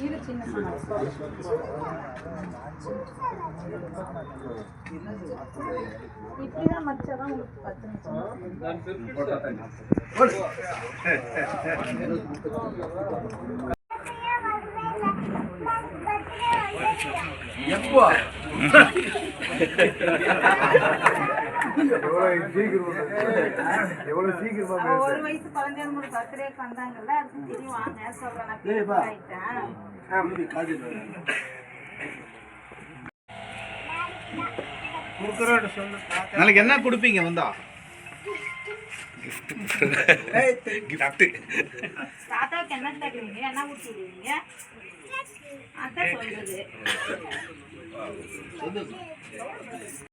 இது சின்ன இப்படிதான் மச்சாதான் உங்களுக்கு பத்து நிமிஷம் எப்போ? எவ்வளவு சீக்கிரமா அவ ஒரு வயசு குழந்தைங்க கூட பர்த்டேக்கு வந்தாங்கல்ல அதுக்கு தெரியும் வாங்க சொல்றேன் நான் கேட்டு ஆயிட்டேன் நாளைக்கு என்ன கொடுப்பீங்க வந்தா? தாத்தாவுக்கு என்ன தருவீங்க? என்ன ஊற்றி 嗯嗯嗯嗯嗯嗯